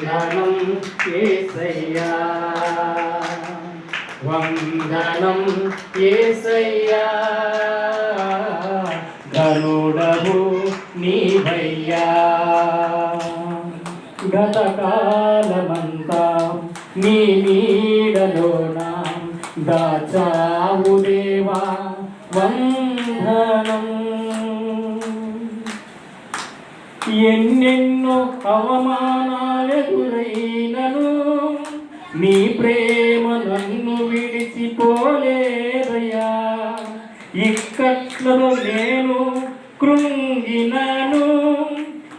వందనం ఏసయ్యా. వందనం ఏసయ్యా. గరుడవు నీవయ్యా. గతకాలమంతా నీ నీడలోన దాచావు దేవా. వందనం. ఎన్నెన్నో అవమానాలెదురైనను విడిచిపోలేదయ్యా ఇక్కట్లలో నేను కృంగినను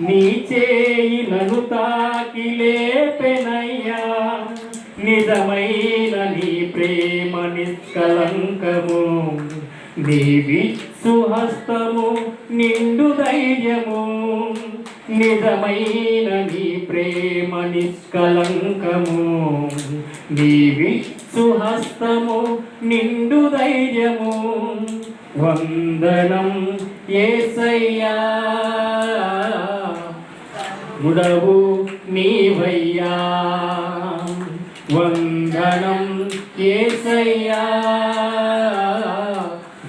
నీ చేయి నను తాకి లేపెనయ్యా. నిజమైన నీ ప్రేమ నిష్కలంకము నీ విత్సుహస్తము నిండు ధైర్యము నిజమైన నీ ప్రేమ నిష్కలంకము నీ విత్ సుహస్తము నిండు ధైర్యము. వందనం ఏసయ్యా. గుడవు నీవయ్యా. వందనం ఏసయ్యా.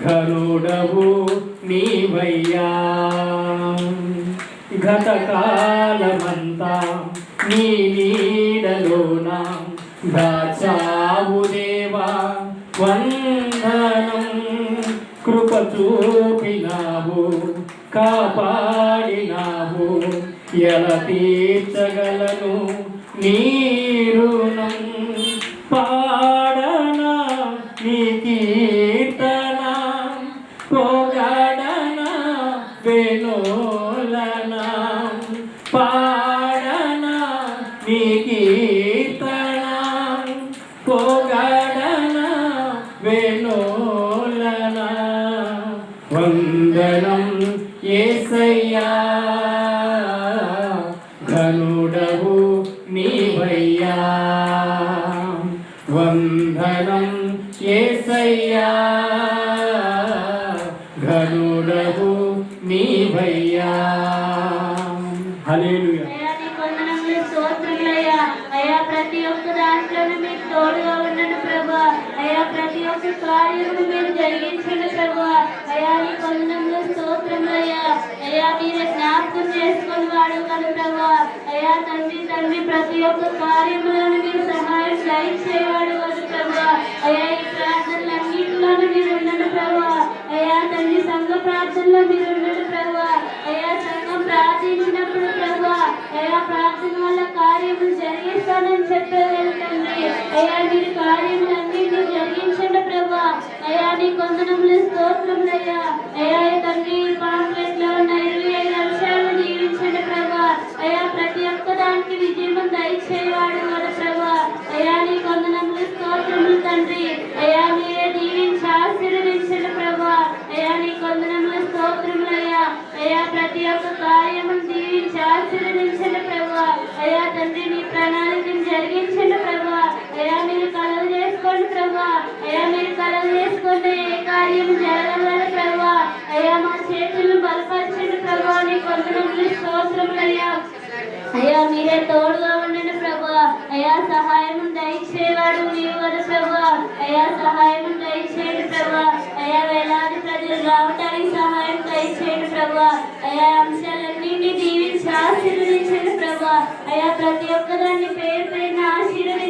గరుడవు నీవయ్యా. గతకాలమంతా నీ చూపినావు కాపాడినావు. ఎలా తీర్చగలను నీరు వాడు కనుకగా అయ్యా తండ్రి తండ్రి ప్రతి ఒక్క కార్యములను మీరు సహాయం దయచేవాడు కనుకగా అయ్యా ఈ ప్రార్థనలన్నింటిలోనూ మీరు ఉండండి ప్రభా. అయ్యా తండ్రి సంఘ ప్రార్థనలో మీరు ఉండండి ప్రభా. అయ్యా సంఘం ప్రార్థించినప్పుడు ప్రభా. అయ్యా ప్రార్థన వల్ల కార్యములు జరిగిస్తానని చెప్పేవారు తండ్రి అయ్యా మీరు కార్యములన్నింటినీ జరిగించండి ప్రభా. అయ్యా నీ కొందనములు స్తోత్రములయ్యా అయ్యా. ఈ తండ్రి పాంప్లెట్లో ఉన్నాయి. అయా అయ్యా ప్రతి ఒక్క దానికి విజయం దయచేవాడు కదా ప్రభు. అయా నీ కొందనములు స్తోత్రములు తండ్రి. అయా మీరే దీవించి ఆశీర్వదించిన ప్రభు. అయా నీ కొందనములు స్తోత్రములు అయ్యా ప్రతి ఒక్క కార్యము దీవించి ఆశీర్వదించిన ప్రభు. అయ్యా తండ్రి నీ ప్రణాళికను జరిగించండి ప్రభు. అయ్యా మీరు కలవ చేసుకోండి ప్రభా? అయ్యా మీరు కలవ చేసుకుంటే ఏ కార్యం జరగగలదు ప్రభా? అయ్యా మా చేతులను బలపరచండి ప్రభా. నీ కొందనములు స్తోత్రములయ్యా అయ్యా. మీరే తోడుగా ఉండండి ప్రభా. అయ్యా సహాయం దయచేవాడు మీరు కదా ప్రభా. అయ్యా సహాయం దయచేయండి ప్రభా. అయ్యా వేలాది ప్రజలు రావటానికి సహాయం దయచేయండి ప్రభా. అయ్యా అంశాలన్నింటినీ దీవించి ఆశీర్వదించండి ప్రభా. అయ్యా ప్రతి ఒక్కదాన్ని పేరు పైన ఆశీర్వదించండి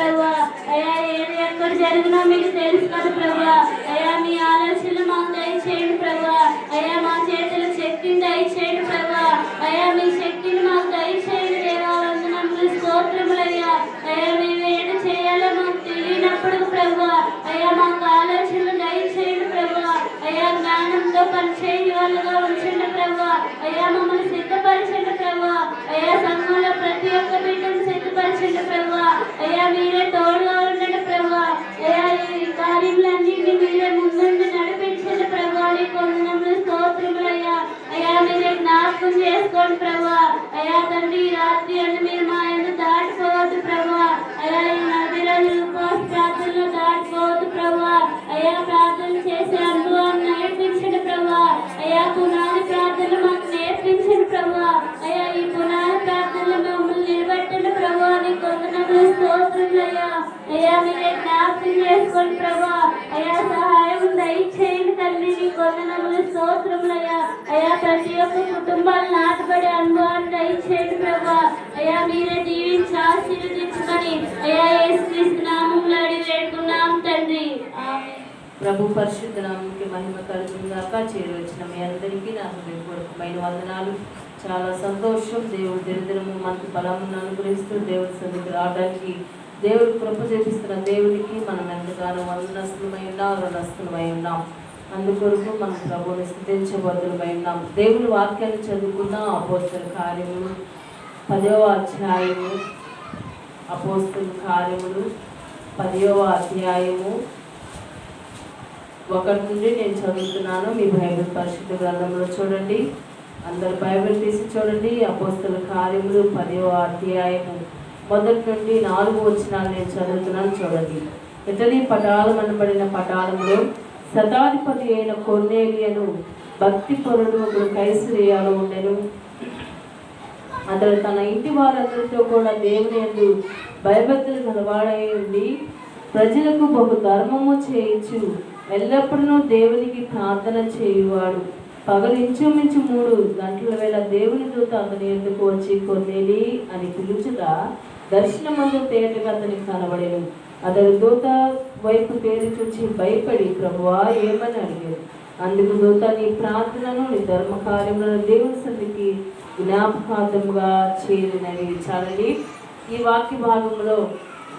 ప్రభా. అయ్యా ఏది ఎక్కడ జరిగినా మీకు తెలుసు కదా ప్రభా. అయ్యా మీ ఆలోచనలు మాకు దయచేయండి ప్రభా. అయ్యా మా చేతుల శక్తిని దయచేయండి ప్రభా. అయ్యా మీ శక్తిని మాకు దయచేయండి దేవాలందనములు స్తోత్రములయ్యా. అయ్యా మేము చేయాలో మాకు తెలియనప్పుడు ప్రభా. అయ్యా మాకు ఆలోచనలు దయచేయండి ప్రభా. అయ్యా జ్ఞానంతో పనిచేయని వాళ్ళుగా ఉంచండి ప్రభా. అయ్యా మమ్మల్ని సిద్ధపరచండి ప్రభా. ప్రభు పరిశుద్ధ నామంకి మహిమ కలుగుగాక చేరవచ్చిన మీ అందరికీ నా హృదయపూర్వకమైన వందనాలు. చాలా సంతోషం. దేవుడు దినదినము మనకు బలమును అనుగ్రహిస్తూ దేవుడి సన్నిధికి రావడానికి దేవుడు కృప చేపిస్తున్న దేవుడికి మనం ఎంతగానో వందనస్తులమై ఉన్నాం రుణస్తులమై ఉన్నాం. అందుకొరకు మనం ప్రభువుని స్థితించబద్దులమై ఉన్నాం. దేవుని వాక్యాన్ని చదువుకున్న అపోస్తుల కార్యములు పదవ అధ్యాయము అపోస్తుల కార్యములు పదవ అధ్యాయము ఒకటి నుండి నేను చదువుతున్నాను. మీ బైబిల్ పరిశుద్ధ గ్రంథంలో చూడండి. అందరు బైబిల్ తీసి చూడండి. అపోస్తల కార్యములు పదవ అధ్యాయము మొదటి నుండి నాలుగు వచనాలు నేను చదువుతున్నాను చూడండి. ఇటలీ పటాలం అనబడిన పటాలంలో శతాధిపతి అయిన కొన్నేలియను భక్తి పరుడు ఒకడు కైసరియాలో ఉండెను. అతడు తన ఇంటి వారందరితో కూడా దేవుని ఎందు భయభక్తులు గలవాడై ఉండి ప్రజలకు బహు ధర్మము చేయించు. ఎల్లప్పుడూ దేవునికి ప్రార్థన చేయువాడు. పగలించు ఇంచుమించు మూడు గంటల వేళ దేవుని దూత అతని ఎందుకు వచ్చి కొన్నేలి అని పిలుచుగా దర్శనమందు తేటగా అతనికి కనబడేను. అతడు దూత వైపు పేరు చూచి భయపడి ప్రభువా ఏమని అడిగాడు అందుకు దూత నీ ప్రార్థనను నీ ధర్మ కార్యములను దేవుని సన్నిధికి జ్ఞాపకార్థముగా చేరినవి చాలండి. ఈ వాక్య భాగంలో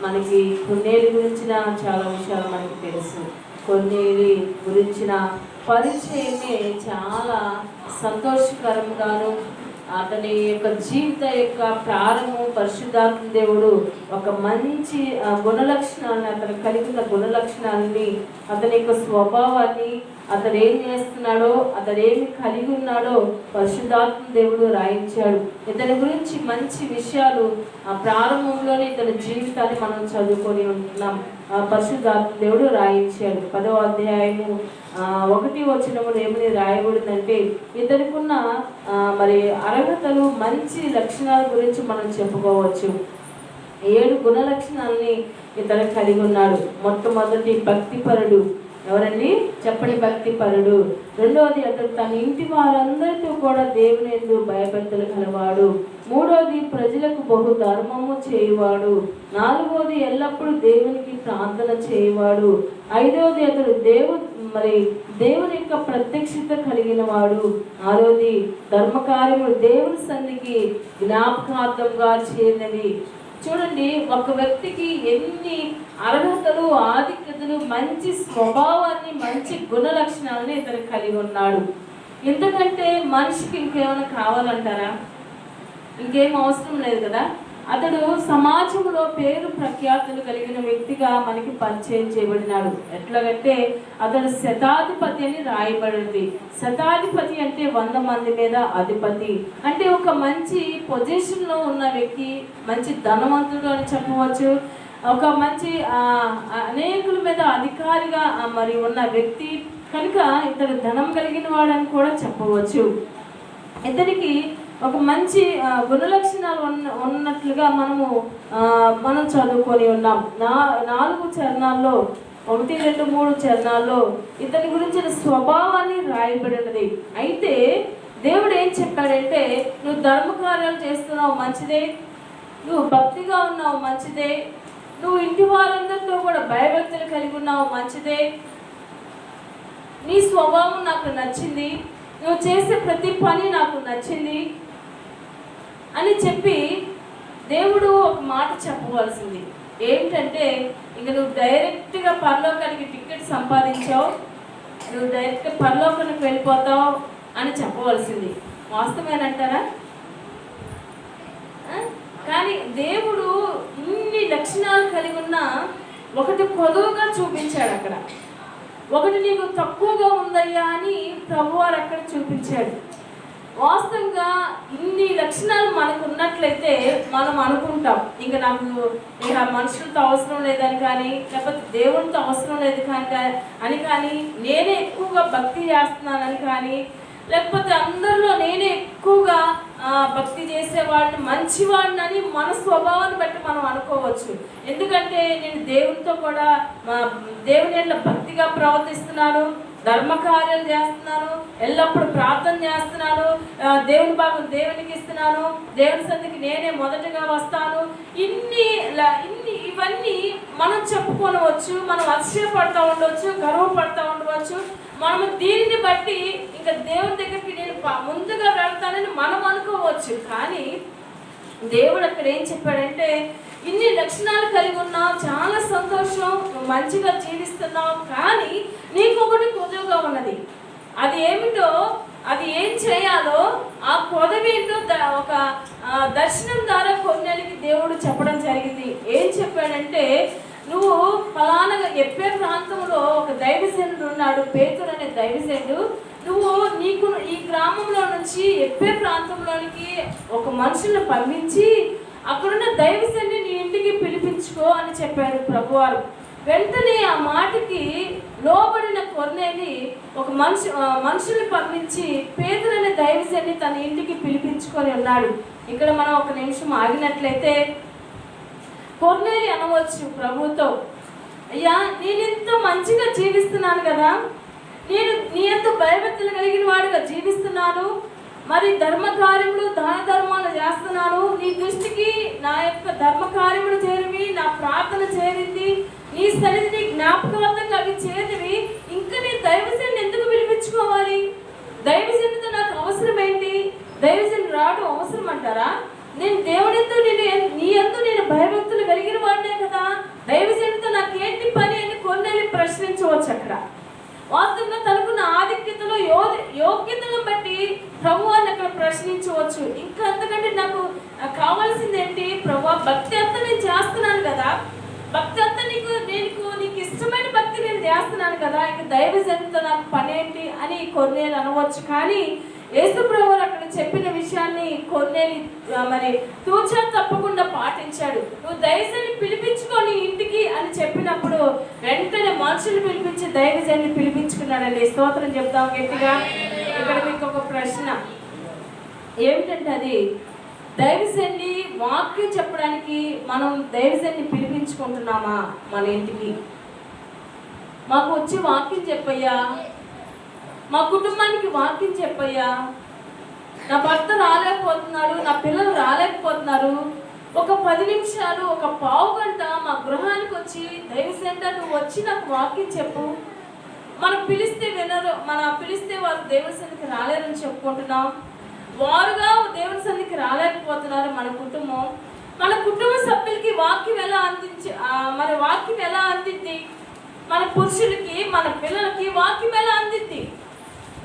మనకి కొన్నేళ్ళ గురించిన చాలా విషయాలు మనకి తెలుసు. కొన్ని గురించిన పరిచయమే చాలా సంతోషకరంగాను అతని యొక్క జీవిత యొక్క ప్రారంభం పరిశుద్ధాత్మ దేవుడు ఒక మంచి గుణలక్షణాన్ని అతను కలిగిన గుణలక్షణాలని అతని యొక్క స్వభావాన్ని అతడు ఏం చేస్తున్నాడో అతడు ఏమి కలిగి ఉన్నాడో పరిశుద్ధాత్మ దేవుడు రాయించాడు. ఇతని గురించి మంచి విషయాలు ఆ ప్రారంభంలోనే ఇతని జీవితాన్ని మనం చదువుకొని ఉంటున్నాం. ఆ పరిశుద్ధాత్మ దేవుడు రాయించాడు. పదో అధ్యాయము ఒకటి వచ్చినప్పుడు ఏమని రాయబడిందంటే ఇద్దరికున్న మరి అర్హతలు మంచి లక్షణాల గురించి మనం చెప్పుకోవచ్చు. ఏడు గుణ లక్షణాలని ఇతను కలిగి ఉన్నాడు. మొట్టమొదటి భక్తిపరుడు ఎవరండి? చెప్పని భక్తిపరుడు రెండవది అతడు తన ఇంటి వారందరితో కూడా దేవుని ఎందు భయభక్తులు కలవాడు. మూడవది ప్రజలకు బహు ధర్మము చేయువాడు. నాలుగవది ఎల్లప్పుడూ దేవునికి ప్రార్థన చేయువాడు. ఐదవది అతడు దేవు మరి దేవుని యొక్క ప్రత్యక్షత కలిగిన వాడు ఆరోది ధర్మకార్యములు దేవుని సన్నికి జ్ఞాపకార్థంగా చేరినవి. చూడండి ఒక వ్యక్తికి ఎన్ని అర్హతలు ఆధిక్యతలు మంచి స్వభావాన్ని మంచి గుణ లక్షణాలని ఇతను కలిగి ఉన్నాడు. ఎందుకంటే మనిషికి ఇంకేమైనా కావాలంటారా? ఇంకేం అవసరం లేదు కదా? అతడు సమాజంలో పేరు ప్రఖ్యాతులు కలిగిన వ్యక్తిగా మనకి పరిచయం చేయబడినాడు. ఎట్లాగంటే అతడు శతాధిపతి అని రాయబడింది. శతాధిపతి అంటే వంద మంది మీద అధిపతి. అంటే ఒక మంచి పొజిషన్లో ఉన్న వ్యక్తి మంచి ధనవంతుడు అని చెప్పవచ్చు. ఒక మంచి అనేకుల మీద అధికారిగా మరి ఉన్న వ్యక్తి కనుక ఇతడు ధనం కలిగిన వాడని కూడా చెప్పవచ్చు. ఇతనికి ఒక మంచి ఆ, గుణలక్షణాలు ఉన్న ఉన్నట్లుగా మనము మనం చదువుకొని ఉన్నాం. నా నాలుగు చరణాల్లో ఒకటి రెండు మూడు చరణాల్లో ఇతని గురించిన స్వభావాన్ని రాయబడినది. అయితే దేవుడు ఏం చెప్పాడంటే నువ్వు ధర్మకార్యాలు చేస్తున్నావు మంచిదే. నువ్వు భక్తిగా ఉన్నావు మంచిదే. నువ్వు ఇంటి వారందరితో కూడా భయభక్తులు కలిగి ఉన్నావు మంచిదే. నీ స్వభావం నాకు నచ్చింది. నువ్వు చేసే ప్రతి పని నాకు నచ్చింది. అని చెప్పి దేవుడు ఒక మాట చెప్పవలసింది. ఏంటంటే ఇంక నువ్వు డైరెక్ట్గా పరలోకానికి టికెట్ సంపాదించావు నువ్వు డైరెక్ట్గా పరలోకానికి వెళ్ళిపోతావు అని చెప్పవలసింది. వాస్తవేనంటారా కానీ దేవుడు ఇన్ని లక్షణాలు కలిగి ఉన్న ఒకటి కొదువుగా చూపించాడు అక్కడ. ఒకటి నీకు తక్కువగా ఉందయ్యా అని ప్రభువారు అక్కడ చూపించాడు. వాస్తవంగా ఇన్ని లక్షణాలు మనకు ఉన్నట్లయితే మనం అనుకుంటాం. ఇంకా నాకు ఇక మనుషులతో అవసరం లేదని కానీ లేకపోతే దేవునితో అవసరం లేదు కానీ అని కానీ నేనే ఎక్కువగా భక్తి చేస్తున్నానని కానీ లేకపోతే అందరిలో నేనే ఎక్కువగా భక్తి చేసేవాడిని మంచివాడిని అని మన స్వభావాన్ని బట్టి మనం అనుకోవచ్చు. ఎందుకంటే నేను దేవునితో కూడా మా దేవుని ఎట్లా భక్తిగా ప్రవర్తిస్తున్నాను. ధర్మకార్యాలు చేస్తున్నాను. ఎల్లప్పుడూ ప్రార్థన చేస్తున్నాను. దేవుని భాగం దేవునికి ఇస్తున్నాను. దేవుని సందికి నేనే మొదటగా వస్తాను. ఇన్ని ఇన్ని ఇవన్నీ మనం చెప్పుకోనవచ్చు మనం అతిశయపడతా ఉండవచ్చు గర్వపడతా ఉండవచ్చు. మనం దీనిని బట్టి ఇంకా దేవుని దగ్గరికి నేను ముందుగా వెళ్తానని మనం అనుకోవచ్చు. కానీ దేవుడు అక్కడ ఏం చెప్పాడంటే ఇన్ని లక్షణాలు కలిగి ఉన్నావు చాలా సంతోషం నువ్వు మంచిగా జీవిస్తున్నావు కానీ నీకు ఒకటి కొదువుగా ఉన్నది. అది ఏమిటో అది ఏం చేయాలో ఆ కొదవేంటో ఒక దర్శనం ద్వారా కొన్నేళ్ళకి దేవుడు చెప్పడం జరిగింది. ఏం చెప్పాడంటే నువ్వు ఫలానగా ఎప్పే ప్రాంతంలో ఒక దైవజనుడు ఉన్నాడు పేతురు అనే దైవజనుడు. నువ్వు నీకు ఈ గ్రామంలో నుంచి ఎప్పే ప్రాంతంలోనికి ఒక మనుషులను పంపించి అక్కడున్న దైవజన్ని ఇంటికి పిలిపించుకో అని చెప్పారు ప్రభువారు. వెంటనే ఆ మాటకి లోబడిన కొన్నేని ఒక మనిషి మనుషుని మనుషుల్ని పంపించి పేదలనే దైవజన్ని తన ఇంటికి పిలిపించుకొని ఉన్నాడు ఇక్కడ మనం ఒక నిమిషం ఆగినట్లయితే కొన్నేలి అనవచ్చు ప్రభుతో అయ్యా నేను ఇంత మంచిగా జీవిస్తున్నాను కదా? నేను నీ ఎంత భయభక్తులు కలిగిన వాడుగా జీవిస్తున్నాను. మరి ధర్మ కార్యములు దాన ధర్మాలు చేస్తున్నాను. నీ దృష్టికి నా యొక్క ధర్మ కార్యములు చేరివి నా ప్రార్థన చేరింది. నీ సన్నిధిని జ్ఞాపకార్థంగా అవి చేరి ఇంకా నీ దైవజన్ని ఎందుకు పిలిపించుకోవాలి దైవజనుడితో నాకు అవసరం ఏంటి దైవజనుడు రావడం అవసరం అంటారా నేను దేవుడితో నేను ఎన్- నీ ఎందు నేను భయభక్తులు కలిగిన వాడినే కదా దైవజనుడితో నాకేంటి పని అని కొన్నేళ్ళు ప్రశ్నించవచ్చు అక్కడ వాస్తవంగా తనకున్న ఆధిక్యతలో యో యోగ్యతలను బట్టి ప్రభువాన్ని అక్కడ ప్రశ్నించవచ్చు ఇంకా అంతకంటే నాకు ఆ, కావాల్సింది ఏంటి ప్రభు భక్తి అంతా నేను చేస్తున్నాను కదా భక్తి అంతా నీకు నీకు నీకు ఇష్టమైన భక్తి నేను చేస్తున్నాను కదా ఇక దైవజనుతో నాకు పని ఏంటి అని అనుకోవచ్చు కానీ యేసు ప్రభువులు అక్కడ చెప్పిన విషయాన్ని కొన్నేని మరి తూచా తప్పకుండా పాటించాడు. నువ్వు దైవజన్ని పిలిపించుకొని ఇంటికి అని చెప్పినప్పుడు వెంటనే మనుషులు పిలిపించి దైవజన్ని పిలిపించుకున్నాడండి. స్తోత్రం చెప్తాం గట్టిగా. ఇక్కడ మీకు ఒక ప్రశ్న. ఏమిటంటే అది దైవజన్ని వాక్యం చెప్పడానికి మనం దైవజన్ని పిలిపించుకుంటున్నామా మన ఇంటికి? మాకు వచ్చి వాక్యం చెప్పయ్యా. మా కుటుంబానికి వాక్యం చెప్పయ్యా. నా భర్త రాలేకపోతున్నాడు నా పిల్లలు రాలేకపోతున్నారు. ఒక పది నిమిషాలు ఒక పావు గంట మా గృహానికి వచ్చి దైవసేంట నువ్వు వచ్చి నాకు వాక్యం చెప్పు. మనం పిలిస్తే వినరు మన పిలిస్తే వారు దేవుని సన్నిధికి రాలేరని చెప్పుకుంటున్నాం. వారుగా దేవుని సన్నిధికి రాలేకపోతున్నారు మన కుటుంబం. మన కుటుంబ సభ్యులకి వాక్యం ఎలా అందించి మరి మన వాక్యం ఎలా అందిద్ది? మన పురుషులకి మన పిల్లలకి వాక్యం ఎలా అందిద్ది?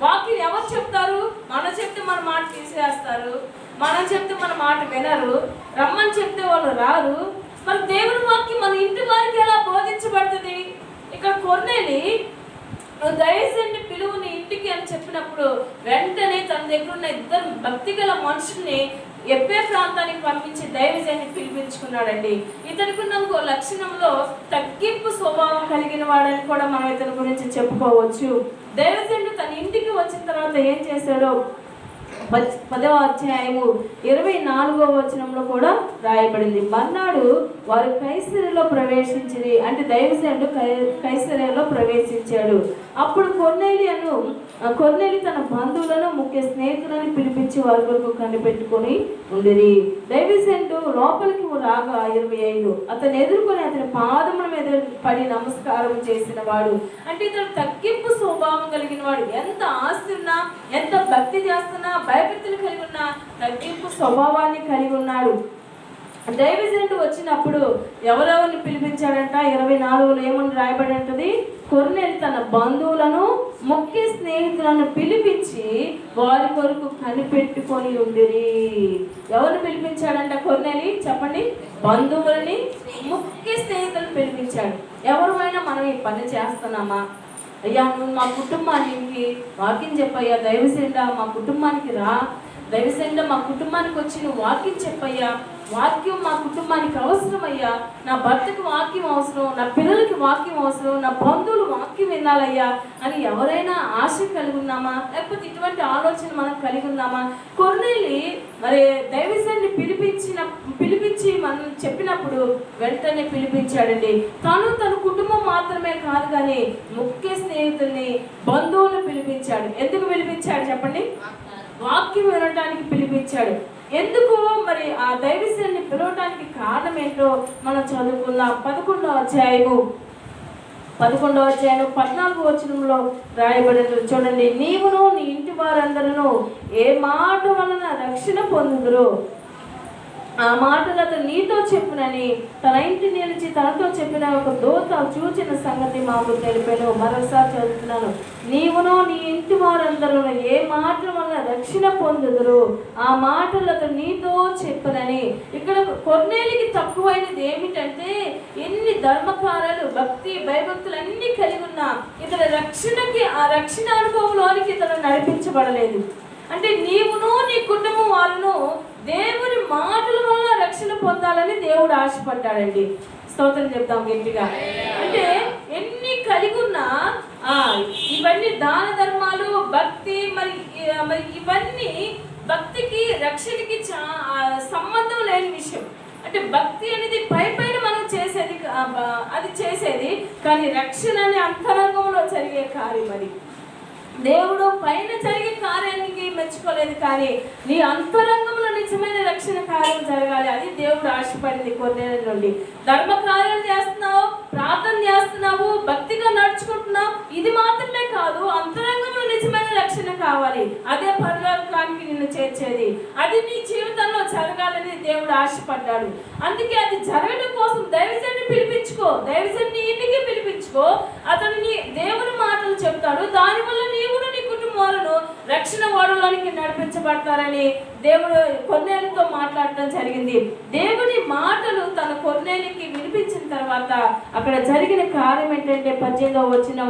వాక్యం ఎవరు చెప్తారు? మనం చెప్తే మన మాట తీసేస్తారు. మనం చెప్తే మన మాట వినరు. రమ్మని చెప్తే వాళ్ళు రారు. మరి దేవుని వాక్యం మన ఇంటి వారికి ఎలా బోధించబడుతుంది? ఇక్కడ కొన్నేని నువ్వు దయచేసి పిలువుని ఇంటికి అని చెప్పినప్పుడు వెంటనే తన దగ్గర ఉన్న ఇద్దరు భక్తి గల మనుషుల్ని ఎప్పే ప్రాంతానికి పంపించి దైవజన్ని పిలిపించుకున్నాడండి. ఇతనికి ఉన్న ఇంకో లక్షణంలో తగ్గింపు స్వభావం కలిగిన వాడని కూడా మనం ఇతని గురించి చెప్పుకోవచ్చు. దైవజనుడు తర్వాత ఏం చేశారో? పదవ అధ్యాయము ఇరవై నాలుగవ వచనంలో కూడా రాయబడింది. మర్నాడు వారు కైసరిలో ప్రవేశించింది అంటే దైవసేనుడు కై కైసరిలో ప్రవేశించాడు. అప్పుడు కొన్నేలి అను కొన్నేలి తన బంధువులను ముఖ్య స్నేహితులను పిలిపించి వారి కొరకు కనిపెట్టుకొని ఉండిరి. దైవసేనుడు లోపలికి రాగా ఇరవై ఐదు అతను ఎదుర్కొని అతని పాదముల మీద పడి నమస్కారం చేసిన వాడు. అంటే ఇతను తగ్గింపు స్వభావం కలిగిన వాడు. ఎంత ఆస్తి ఉన్నా ఎంత భక్తి చేస్తున్నా భయభక్తులు కలిగి ఉన్నా తగ్గింపు స్వభావాన్ని కలిగి ఉన్నాడు. దైవజనుడు వచ్చినప్పుడు ఎవరెవరిని పిలిపించాడంట? ఇరవై నాలుగులో ఏమని రాయబడి ఉంటుంది కొర్నేలు తన బంధువులను ముఖ్య స్నేహితులను పిలిపించి వారి కొరకు కనిపెట్టుకొని ఉండిరి. ఎవరిని పిలిపించాడంట కొర్నెలి? చెప్పండి. బంధువులని ముఖ్య స్నేహితులను పిలిపించాడు. ఎవరైనా మనం ఈ పని చేస్తున్నామా? అయ్యా నువ్వు మా కుటుంబానికి వాకింగ్ చెప్పయ్యా దైవసేండ మా కుటుంబానికి రా. దైవసేండ మా కుటుంబానికి వచ్చి నువ్వు వాకింగ్ చెప్పయ్యా. వాక్యం మా కుటుంబానికి అవసరమయ్యా. నా భర్తకి వాక్యం అవసరం నా పిల్లలకి వాక్యం అవసరం నా బంధువులు వాక్యం వినాలయ్యా అని ఎవరైనా ఆశ కలిగి ఉన్నామా లేకపోతే ఇటువంటి ఆలోచన మనం కలిగి ఉన్నామా కొన్నేళ్ళి మరి దైవసేన్ని పిలిపించిన పిలిపించి మనం చెప్పినప్పుడు వెంటనే పిలిపించాడండి. తను తన కుటుంబం మాత్రమే కాదు కానీ ముఖ్య స్నేహితుల్ని బంధువులను పిలిపించాడు. ఎందుకు పిలిపించాడు చెప్పండి? వాక్యం వినడానికి పిలిపించాడు. ఎందుకు మరి ఆ దైవశాన్ని పిలవడానికి కారణం ఏంటో మనం చదువుకుందాం. పదకొండో అధ్యాయము. పదకొండో అధ్యాయం పద్నాలుగు వచనంలో రాయబడిన చూడండి నీవును నీ ఇంటి వారందరూ ఏ మాట వలన రక్షణ పొందుదురు ఆ మాటలు అతను నీతో చెప్పునని తన ఇంటి నిలిచి తనతో చెప్పిన ఒక దోత చూచిన సంగతి మాకు తెలిపాను. మరోసారి చదువుతున్నాను నీవును నీ ఇంటి వారందరూ ఏ మాటల వలన రక్షణ పొందుదురు? ఆ మాటలు అతను నీతో చెప్పునని. ఇక్కడ కొన్నేళ్ళకి తక్కువైనది ఏమిటంటే ఎన్ని ధర్మకారాలు భక్తి భయభక్తులు అన్ని కలిగి ఉన్నా ఇతని రక్షణకి ఆ రక్షణ అనుభవంలోనికి ఇతను నడిపించబడలేదు. అంటే నీవును నీ కుటుంబం వాళ్ళను దేవుని మాటల వల్ల రక్షణ పొందాలని దేవుడు ఆశపడ్డాడండి. స్తోత్రం చెప్తాం గట్టిగా. అంటే ఎన్ని కలిగి ఉన్నా ఆ, ఇవన్నీ దాన ధర్మాలు భక్తి మరి మరి ఇవన్నీ భక్తికి రక్షణకి చా సంబంధం లేని విషయం. అంటే భక్తి అనేది పై పైన మనం చేసేది అది చేసేది కానీ రక్షణ అనే అంతరంగంలో జరిగే కార్యం అది. దేవుడు పైన జరిగే కార్యానికి మెచ్చుకోలేదు కానీ నీ అంతరంగంలో నిజమైన రక్షణ కార్యం జరగాలి. అది దేవుడు ఆశపడింది కొన్నేళ్ళ నుండి. ధర్మ కార్యాలు చేస్తున్నావు ప్రార్థన చేస్తున్నావు భక్తిగా నడుచుకుంటున్నావు ఇది మాత్రమే కాదు అంతరంగంలో నిజమైన రక్షణ కావాలి. అదే పరలోకానికి నిన్ను చేర్చేది. అది నీ జీవితంలో జరగాలని దేవుడు ఆశపడ్డాడు. అందుకే అది జరగడం కోసం దైవజన్ని పిలిపించుకో. దైవజన్ని ఇంటికి పిలిపించుకో. అతను నీ దేవుని మాటలు చెప్తాడు. దానివల్ల నీవును నీ కుటుంబాలను రక్షణ ఓడలోనికి నడిపించబడతారని దేవుడు కొన్నేళ్ళతో మాట్లాడటం జరిగింది. దేవుని మాటలు తన కొన్నేళ్ళకి వినిపించిన తర్వాత అక్కడ జరిగిన కార్యం ఏంటంటే పద్దెనిమిదవ వచ్చిన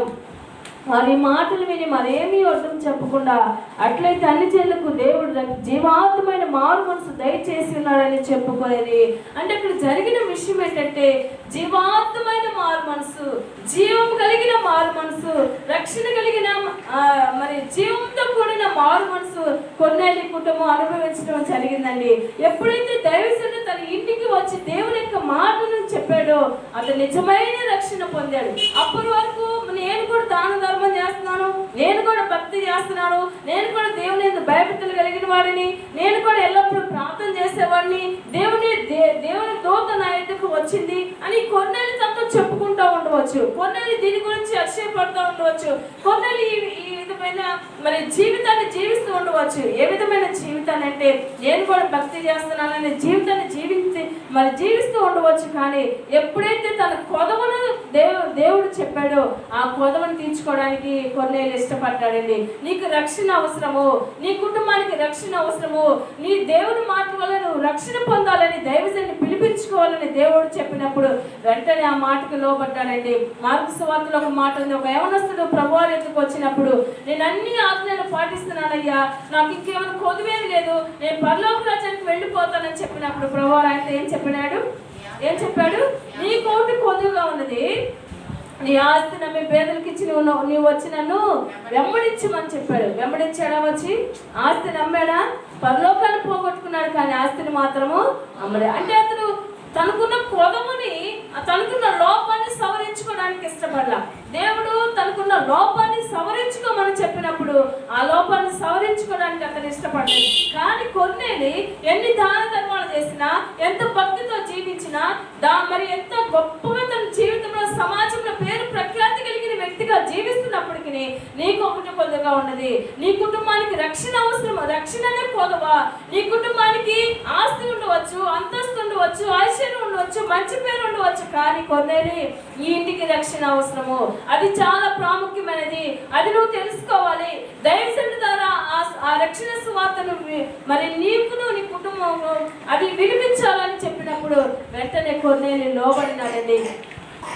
వారి మాటలు విని మరేమీ అర్థం చెప్పకుండా అట్లయితే అన్ని చెల్లకు దేవుడు ర- జీవాత్మైన మారు మనసు దయచేసి ఉన్నాడని చెప్పుకునేది. అంటే ఇక్కడ జరిగిన విషయం ఏంటంటే జీవాత్మైన మారు మనసు జీవం కలిగిన మారు మనసు రక్షణ కలిగిన మరి జీవంతో కూడిన మారు మనసు కొన్నేళ్ళ కుటుంబం అనుభవించడం జరిగిందండి. ఎప్పుడైతే దైవజనుడు తన ఇంటికి వచ్చి దేవుని యొక్క మాటను చెప్పాడో అతను నిజమైన రక్షణ పొందాడు. అప్పటి వరకు నేను కూడా దాని ధర్మం చేస్తున్నాను. నేను కూడా భక్తి చేస్తున్నాను. నేను కూడా దేవుని భయభక్తులు కలిగిన వాడిని. నేను కూడా ఎల్లప్పుడూ ప్రార్థన చేసేవాడిని. దేవుని దే- దేవుని దూత నా ఎదుకు వచ్చింది అని కొన్నేళ్ళు తనతో చెప్పుకుంటూ ఉండవచ్చు. కొన్నేళ్ళు దీని గురించి ఆశ్చర్యపడుతూ ఉండవచ్చు. కొన్నేళ్ళు ఈ విధమైన మరి జీవితాన్ని జీవిస్తూ ఉండవచ్చు. ఏ విధమైన జీవితాన్ని అంటే నేను కూడా భక్తి చేస్తున్నానని జీవితాన్ని జీవించి మరి జీవిస్తూ ఉండవచ్చు కానీ ఎప్పుడైతే తన కొదవను దేవు దేవుడు చెప్పాడో ఆ కొదవను తీర్చుకోవడానికి కొన్నేళ్ళు ఇష్టపడ్డాడండి. నీకు రక్షణ అవసరము నీ కుటుంబానికి రక్షణ అవసరము నీ దేవుని మాట వల్ల నువ్వు రక్షణ పొందాలని దైవజన్ని పిలిపించుకోవాలని దేవుడు చెప్పినప్పుడు వెంటనే ఆ మాటకు లోబడ్డాడండి. మార్పు సువార్తలో ఒక మాట ఉంది. ఒక యవనస్తుడు ప్రభువారి ఎందుకు వచ్చినప్పుడు నేను అన్ని ఆజ్ఞలు పాటిస్తున్నానయ్యా. నాకు ఇంకేమైనా కొదవేది లేదు. నేను పరలోక రాజ్యానికి వెళ్ళిపోతానని చెప్పినప్పుడు ప్రభువారు ఆయన ఏం చెప్పినాడు? ఏం చెప్పాడు? నీ కోటి కొద్దుగా ఉన్నది. నీ ఆస్తి నమ్మి పేదలకి ఇచ్చి నువ్వు నువ్వు వచ్చి నన్ను వెంబడించమని చెప్పాడు. వెంబడించాడా వచ్చి? ఆస్తి నమ్మాడా? పరలోకాన్ని పోగొట్టుకున్నాడు కానీ ఆస్తిని మాత్రము అమ్మడు అంటే అతను తనకున్న కొదముని తనకున్న లోపాన్ని సవరించుకోవడానికి ఇష్టపడాల. దేవుడు తనకున్న లోపాన్ని సవరించుకోమని చెప్పినప్పుడు ఆ లోపాన్ని సవరించుకోవడానికి అతను ఇష్టపడలేదు. కానీ కొన్నేది ఎన్ని దాన ధర్మాలు చేసినా ఎంత భక్తితో జీవించినా దా మరి ఎంత గొప్పగా తన జీవితంలో సమాజంలో పేరు ప్రఖ్యాతి వ్యక్తిగా జీవిస్తున్నప్పటికీ నీ ఒకటి కొద్దిగా ఉన్నది. నీ కుటుంబానికి రక్షణ అవసరం రక్షణనే పోదవా? నీ కుటుంబానికి ఆస్తి ఉండవచ్చు అంతస్తు ఉండవచ్చు ఐశ్వర్యం ఉండవచ్చు మంచి పేరు ఉండవచ్చు కానీ కొన్నేది ఈ ఇంటికి రక్షణ అవసరము. అది చాలా ప్రాముఖ్యమైనది. అది నువ్వు తెలుసుకోవాలి. దైవజనుడి ద్వారా ఆ- ఆ రక్షణ సువార్తను మరి నీకును నీ కుటుంబము అది వినిపించాలని చెప్పినప్పుడు వెంటనే కొన్నేళ్ళు లోబడినాడండి.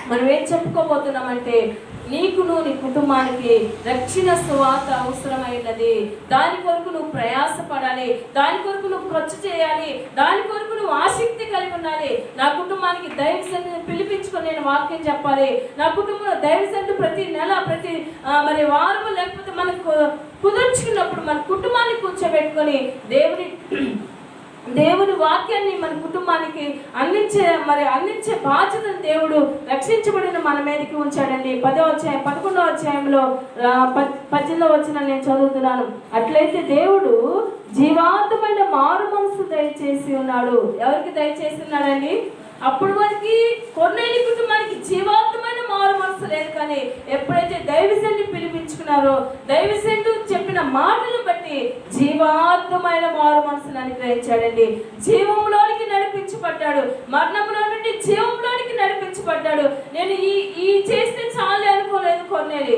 మనం ఏం చెప్పుకోబోతున్నామంటే నీకును నీ కుటుంబానికి రక్షణ సువాత అవసరమైనది. దాని కొరకు నువ్వు ప్రయాసపడాలి. దాని కొరకు నువ్వు ఖర్చు చేయాలి. దాని కొరకు నువ్వు ఆసక్తి కలిగి ఉండాలి. నా కుటుంబానికి దైవజన్ని పిలిపించుకొని నేను వాక్యం చెప్పాలి. నా కుటుంబంలో దైవజన్లు ప్రతి నెల ప్రతి మరి వారం లేకపోతే మనకు కుదుర్చుకున్నప్పుడు మన కుటుంబాన్ని కూర్చోబెట్టుకొని దేవుని దేవుని వాక్యాన్ని మన కుటుంబానికి అందించే మరి అందించే బాధ్యతను దేవుడు రక్షించబడిన మన మీదకి ఉంచాడండి. పదో అధ్యాయం పదకొండవ అధ్యాయంలో పద్దెనిమిదో వచ్చిన నేను చదువుతున్నాను. అట్లయితే దేవుడు జీవాంతమైన మారు మనసు దయచేసి ఉన్నాడు. ఎవరికి దయచేసి ఉన్నాడండి? అప్పుడు వారికి కొన్నేళ్ళ కుటుంబానికి జీవాంతమైన మారు మనసు లేదు కానీ ఎప్పుడైతే దైవశల్ని పిలిపించుకున్నారో దైవజన్లు చెప్పిన మాటలు బట్టి జీవాంతమైన మారు మనసును అనుగ్రహించాడండి. జీవంలోనికి నడిపించబడ్డాడు. మరణంలో నుండి జీవంలోనికి నడిపించబడ్డాడు. నేను ఈ ఈ చేస్తే చాలు అనుకోలేదు కొన్నేది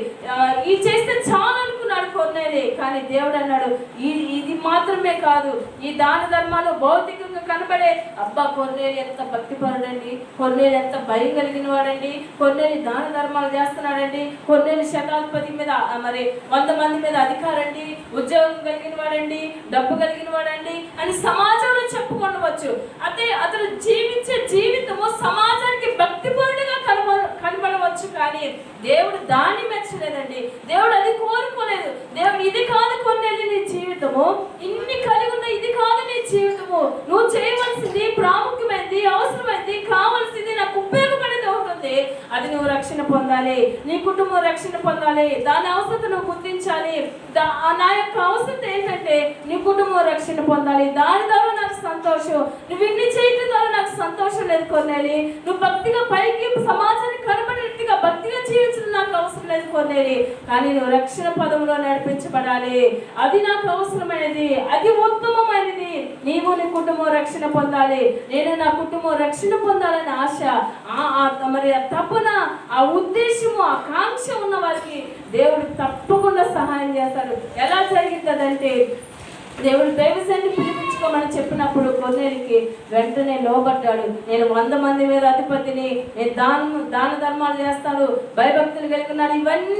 ఈ చేస్తే చాలు అనుకున్నాడు కొన్నేది కానీ దేవుడు అన్నాడు ఇది మాత్రమే కాదు ఈ దాన ధర్మాలు భౌతికంగా కనబడే అబ్బా కొన్నేరు ఎంత భక్తిపరుడండి కొన్నేరు ఎంత భయం కలిగిన వాడండి కొన్నేరు దాన ధర్మాలు చేస్తున్నాడండి కొన్నేరు శతాధిపతి మీద మరి వంద మంది మీద అధికారండి ఉద్యోగం కలిగిన వాడండి డబ్బు కలిగిన వాడండి అని సమాజంలో చెప్పుకోవచ్చు అదే అతను జీవించే జీవితము సమాజానికి భక్తిపరుడుగా కనబ కనబడవచ్చు కానీ దేవుడు దాన్ని మెచ్చలేదండి. దేవుడు అది కోరుకోలేదు. దేవుడు ఇది కాదు కొన్నేళ్ళు నీ జీవితము ఇన్ని కలిగి ఉన్న ఇది కాదు నీ జీవితము. నువ్వు చేయవలసింది ప్రాముఖ్యమైనది అవసరమైనది కావలసింది నాకు ఉపయోగపడేది అవుతుంది అది నువ్వు రక్షణ పొందాలి నీ కుటుంబం రక్షణ పొందాలి దాని అవసరం నువ్వు గుర్తించాలి దా- నా యొక్క అవసరం కుటుంబం రక్షణ పొందాలి. దాని ద్వారా నాకు సంతోషం. నువ్వు ఇన్ని చేయటం ద్వారా నాకు సంతోషం లేదు కొన్నేలి. నువ్వు భక్తిగా పైకి సమాజానికి కనబడే రీతిగా భక్తిగా జీవించడం నాకు అవసరం లేదు కొన్నేలి. కానీ నువ్వు రక్షణ పదంలో నడిపించబడాలి. అది నాకు అవసరమైనది. అది ఉత్తమమైనది. నీవు నీ కుటుంబం రక్షణ పొందాలి. నేను నా కుటుంబం రక్షణ పొందాలని ఆశ. మరి ఆ తపన ఆ ఉద్దేశము ఆ కాంక్ష ఉన్న వారికి దేవుడు తప్పకుండా సహాయం చేస్తాడు ఎలా జరిగిందంటే దేవుడు దైవశాన్ని పిలిపించుకోమని చెప్పినప్పుడు కొన్నేరికి వెంటనే లోబడ్డాడు. నేను వంద మంది మీద అధిపతిని నేను దాన దాన ధర్మాలు చేస్తాను భయభక్తులు కలిగి ఉన్నాను ఇవన్నీ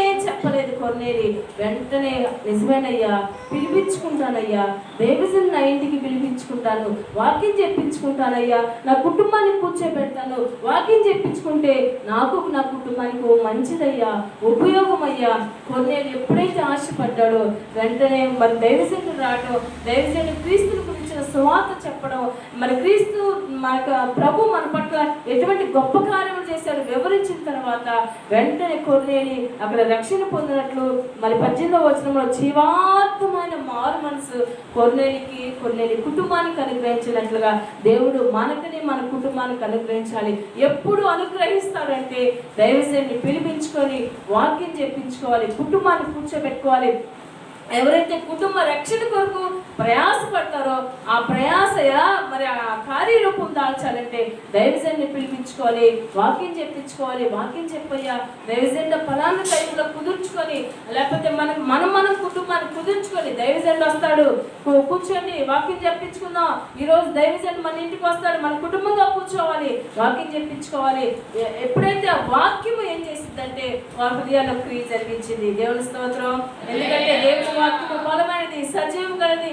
ఏం చెప్పలేదు కొన్నేరి. వెంటనే నిజమేనయ్యా పిలిపించుకుంటానయ్యా. దైవజన్ నా ఇంటికి పిలిపించుకుంటాను వాకింగ్ చెప్పించుకుంటానయ్యా. నా కుటుంబాన్ని కూర్చోబెడతాను వాకింగ్ చెప్పించుకుంటే నాకు నా కుటుంబానికి ఓ మంచిదయ్యా ఉపయోగమయ్యా. కొన్నేరు ఎప్పుడైతే ఆశపడ్డాడో వెంటనే మరి దైవసేను రావటం దయచేసి క్రీస్తుని గురించిన సువార్త చెప్పడం మరి క్రీస్తు మనకు ప్రభు మన పట్ల ఎటువంటి గొప్ప కార్యములు చేశాడు వివరించిన తర్వాత వెంటనే కొన్నేరి అక్కడ రక్షణ పొందినట్లు మరి పద్దెనిమిదవ వచనంలో జీవాత్మైన మారు మనసు కొన్నేనికి కొన్నేరి కుటుంబానికి అనుగ్రహించినట్లుగా దేవుడు మనకని మన కుటుంబానికి అనుగ్రహించాలి. ఎప్పుడు అనుగ్రహిస్తాడంటే దైవజన్ని పిలిపించుకొని వాక్యం చెప్పించుకోవాలి కుటుంబాన్ని కూర్చోబెట్టుకోవాలి. ఎవరైతే కుటుంబ రక్షణ కొరకు ప్రయాసపడతారో ఆ ప్రయాస మరి ఆ కార్యరూపం దాల్చాలంటే దైవజన్ని పిలిపించుకోవాలి వాక్యం చెప్పించుకోవాలి వాక్యం చెప్పయ్యా దైవజన్ల ఫలానా టైంలో కుదుర్చుకొని లేకపోతే మనం మనం మనం కుటుంబాన్ని కుదుర్చుకొని దైవజన్లు వస్తాడు. కూర్చోండి వాక్యం చెప్పించుకుందాం. ఈరోజు దైవజన్ మన ఇంటికి వస్తాడు మన కుటుంబంగా కూర్చోవాలి వాక్యం చెప్పించుకోవాలి. ఎప్పుడైతే ఆ వాక్యం ఏం చేసిందంటే వారి హృదయాల్లో క్రియ జరిగించింది. దేవుని స్తోత్రం. ఎందుకంటే దేవుని వాక్యం బలమైనది సజీవం కలిది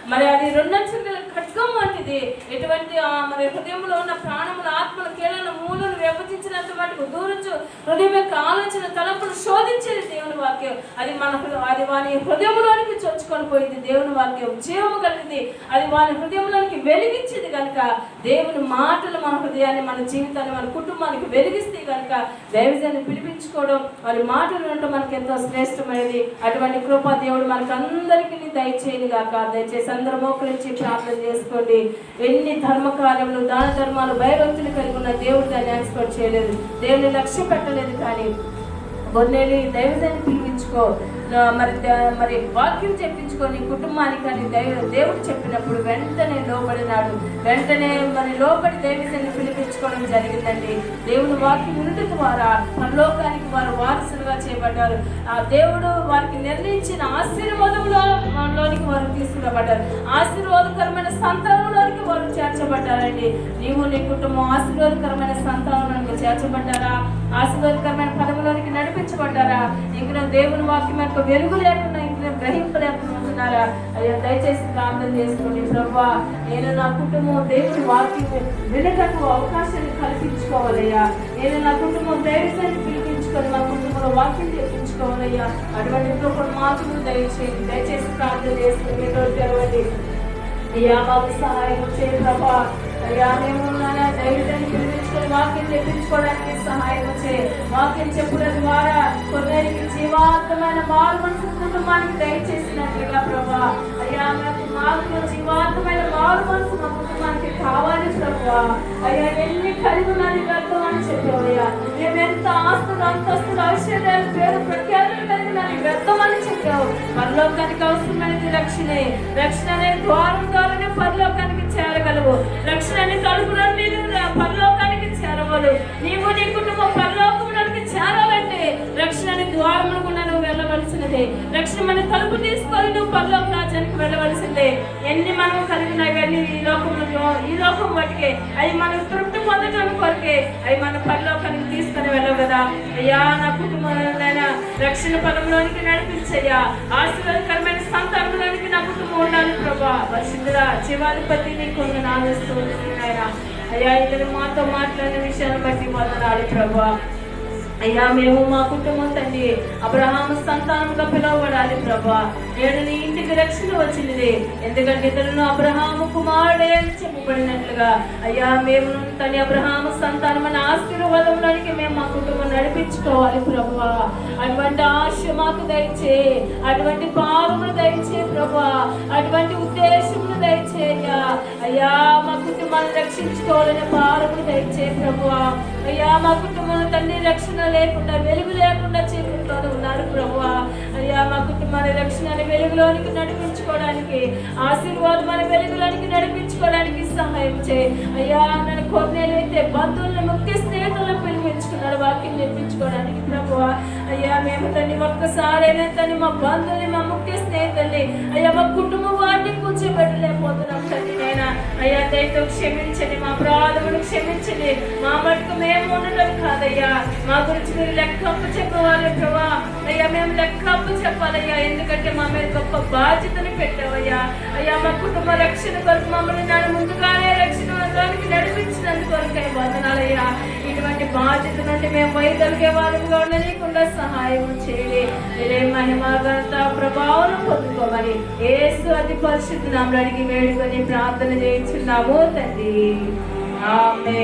మరి అది రెండంచెల ఖడ్గం వంటిది. ఎటువంటి మరి హృదయంలో ఉన్న ప్రాణములు ఆత్మలు కీళ్ళను మూలను విభజించినంత మటుకు దూరించు హృదయం యొక్క ఆలోచన తలపులు శోధించేది దేవుని వాక్యం. అది మన అది వాని హృదయంలోనికి చొచ్చుకొని పోయింది దేవుని వాక్యం. జీవము కలిగింది. అది వాని హృదయంలోనికి వెలిగించేది కనుక దేవుని మాటలు మన హృదయాన్ని మన జీవితాన్ని మన కుటుంబానికి వెలిగిస్తే కనుక దైవజాన్ని పిలిపించుకోవడం వారి మాటలు వినడం మనకి ఎంతో శ్రేష్టమైనది. అటువంటి కృప దేవుడు మనకు అందరికీ దయచేయను దయచేసి అందరూ మోకరించి ప్రార్థన చేసుకోండి. ఎన్ని ధర్మ కార్యములు దాన ధర్మాలు భయభక్తులు కలిగి ఉన్న దేవుడు దాన్ని ఎక్స్పర్ట్ చేయలేదు. దేవుని లక్ష్య పెట్టలేదు కానీ కొన్నేళ్ళు దైవదాన్ని పిలిపించుకో మరి మరి వాక్యం చెప్పించుకో నీ కుటుంబానికి అని దేవుడు చెప్పినప్పుడు వెంటనే లోబడినాడు. వెంటనే మరి లోబడి దేవితని పిలిపించుకోవడం జరిగిందండి. దేవుని వాక్యం ఉండటం ద్వారా పరలోకానికి వారు వారసులుగా చేయబడ్డారు. ఆ దేవుడు వారికి నిర్ణయించిన ఆశీర్వాదంలో లోనికి వారు తీసుకురాబడ్డారు. ఆశీర్వాదకరమైన సంతానంలోనికి వారు చేర్చబడ్డారండి. నీవు నీ కుటుంబం ఆశీర్వాదకరమైన సంతానంలోనికి చేర్చబడ్డారా? ఆశీర్వాదకరమైన పదములోనికి నడిపించబడ్డారా? ఇంకా దేవుడు దేవుని వాక్యం యొక్క వెలుగు లేకుండా ఇంక గ్రహింపు లేకుండా ఉంటున్నారా? అయ్యా దయచేసి ప్రార్థన చేసుకోండి. ప్రభా నేను నా కుటుంబం దేవుని వాక్యం వినటకు అవకాశాన్ని కల్పించుకోవాలయ్యా. నేను నా కుటుంబం దైవసాన్ని పిలిపించుకొని నా కుటుంబంలో వాక్యం చేపించుకోవాలయ్యా అటువంటి ఇంకొకటి మాత్రం దయచేయండి. దయచేసి ప్రార్థన చేసుకుని మీతో తెరవండి. అయ్యా మాకు సహాయం చేయ ప్రభా. అయ్యా మేము ధైర్యాన్ని తీసుకొని వాక్యం చెప్పించుకోవడానికి సహాయం చే వాక్యం చెప్పడం ద్వారా కొందరికి జీవాత్మైన మారు మనసు కుటుంబానికి దయచేసినట్లుగా ప్రభా. అయ్యా మాకు మాకు జీవాత్మైన మారు మనసు మా కుటుంబానికి కావాలి ప్రభా. అయ్యా ఎన్ని కలిగి ఉన్నది వ్యర్థం అని చెప్పావయ్యా మేము ఎంత ఆస్తులు అంతస్తులు ఐశ్వర్యాలు పేరు ప్రఖ్యాతులు కలిగిన వ్యర్థం అని చెప్పావు. పరలోకానికి అవసరమైనది రక్షణే. రక్షణ అనే ద్వారం ద్వారానే పరలోకానికి చేరగలవు. రక్షణ అనే తలుపులన్నీ పరలోకానికి చేరవలు నీవు నీ కుటుంబం పరలోకంలోనికి చేరాలంటే రక్షణ అనే కూడా నువ్వు వెళ్ళవలసినదే. రక్షణ మన తలుపు తీసుకొని నువ్వు పరలోక రాజ్యానికి వెళ్ళవలసిందే ఎన్ని మనం కలిగినా కానీ ఈ లోకంలో ఈ లోకం వాటికే అవి మనం తృప్తి పొందడం కొరకే అవి మన పరలోకానికి తీసుకొని వెళ్ళవు కదా. అయ్యా నా కుటుంబంలోనైనా రక్షణ పదంలోనికి నడిపించయ్యా. ఆశీర్వాదకరమైన సంతానంలోనికి నా కుటుంబం ఉండాలి ప్రభా. పరిశుద్ధుడా శివాధిపతి నీకు నాలుస్తూ ఆయన అయ్యా ఇతను మాతో మాట్లాడిన విషయాన్ని బట్టి వందనాలు ప్రభా. అయ్యా మేము మా కుటుంబం తండ్రి అబ్రహాం సంతానంగా పిలువబడాలి ప్రభా. నేను నీ ఇంటికి రక్షణ వచ్చింది ఎందుకంటే ఇతరులను అబ్రహాము కుమారుడే అని చెప్పబడినట్లుగా అయ్యా మేము తని అబ్రహాము అని ఆశీర్వాదంలోనికి మేము మా కుటుంబం నడిపించుకోవాలి ప్రభా. అటువంటి ఆశ మాకు దయచే అటువంటి పాలములు దయచే ప్రభా. అటువంటి ఉద్దేశములు దయచేయ అయ్యా మా కుటుంబాన్ని రక్షించుకోవాలని పాలములు దయచే ప్రభు అయ్యా మా కుటుంబంలో తండ్రి రక్షణ లేకుండా వెలుగు లేకుండా చీకటిలోనే ఉన్నారు ప్రభు అయ్యా మా కుటుంబాన్ని రక్షణని వెలుగులోనికి నడిపించుకోవడానికి ఆశీర్వాదం వెలుగులోనికి నడిపించుకోవడానికి సహాయం చేయి. అయ్యా నన్ను కొన్నేళ్ళైతే బంధువులను ముఖ్య స్నేహితులను పిలిపించుకున్నాడు వాక్యం నేర్పించుకోవడానికి ప్రభువా అయ్యా మేము తన్ని ఒక్కసారైనా తని మా బంధువుని మా ముఖ్య స్నేహితుల్ని అయ్యా మా కుటుంబ వారిని కూర్చోబెట్టలేకపోతున్నాం తండ్రి నేను అయ్యా దయతో క్షమించండి మా అపరాధములు క్షమించండి. మా మటుకు మేము ఉండటం కాదయ్యా. మా గురించి మీరు లెక్కప్పు చెప్పవాలి ప్రభా. అయ్యా మేము లెక్కప్పు చెప్పాలయ్యా. ఎందుకంటే మా మీద గొప్ప బాధ్యతను పెట్టావయ్యా. అయ్యా మా కుటుంబ రక్షణ కొరకు మమ్మల్ని నన్ను ముందుగానే రక్షణలోనికి నడిపించినందుకు కొరకై వందనాలయ్యా. ఇటువంటి బాధ్యత నుండి మేము వైదొలిగే వాళ్ళుగా ఉండలేకుండా సహాయం చేయండి. మీరే మహిమ ప్రభావం పొందుకోమని ఏసు అతి పరిశుద్ధ నామలు అడిగి వేడుకొని ప్రార్థన చేయించున్నాము తండ్రి. ఆమె